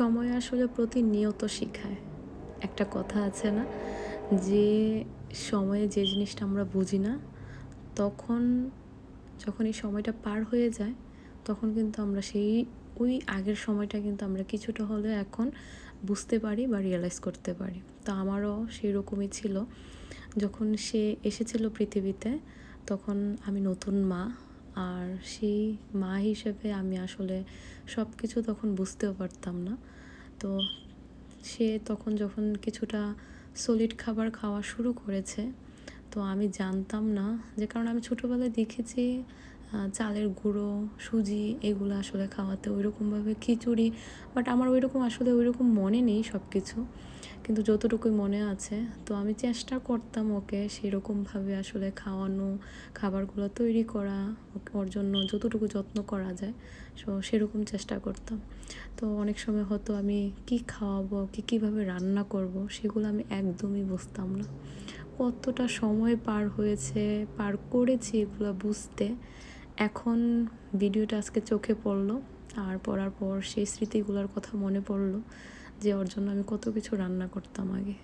সময় আসলে প্রতিনিয়ত শিখায়। একটা কথা আছে না? যে সময়ে যে জিনিসটা আমরা বুঝি না, তখন যখন এই সময়টা পার হয়ে যায়, তখন কিন্তু আমরা সেই ওই আগের সময়টা কিন্তু আমরা কিছুটা হলেও এখন বুঝতে পারি বা রিয়েলাইজ করতে পারি। তো আমারও সেই রকমই ছিল। যখন সে এসেছিল পৃথিবীতে, তখন আমি নতুন মা আর সেই মা হিসেবে আমি আসলে সব কিছু তখন বুঝতেও পারতাম না। তো সে তখন যখন কিছুটা সলিড খাবার খাওয়া শুরু করেছে, তো আমি জানতাম না যে, কারণ আমি ছোটোবেলায় দেখেছি চালের গুঁড়ো, সুজি এগুলো আসলে খাওয়াতে ওইরকমভাবে খিচুড়ি বাট আমার ওইরকম আসলে ওইরকম মনে নেই সব কিছু কিন্তু যতটুকুই মনে আছে, তো আমি চেষ্টা করতাম ওকে সেরকমভাবে আসলে খাওয়ানো, খাবারগুলো তৈরি করা ওর জন্য যতটুকু যত্ন করা যায়, সো সেরকম চেষ্টা করতাম। তো অনেক সময় হয়তো আমি কি খাওয়াবো কি কীভাবে রান্না করব, সেগুলো আমি একদমই বুঝতাম না। কতটা সময় পার হয়েছে, পার করেছি এগুলো বুঝতে, এখন ভিডিওটা আজকে চোখে পড়ল, আর পড়ার পর সেই স্মৃতিগুলোর কথা মনে পড়ল। যে ওর জন্য আমি কত কিছু রান্না করতাম আগে।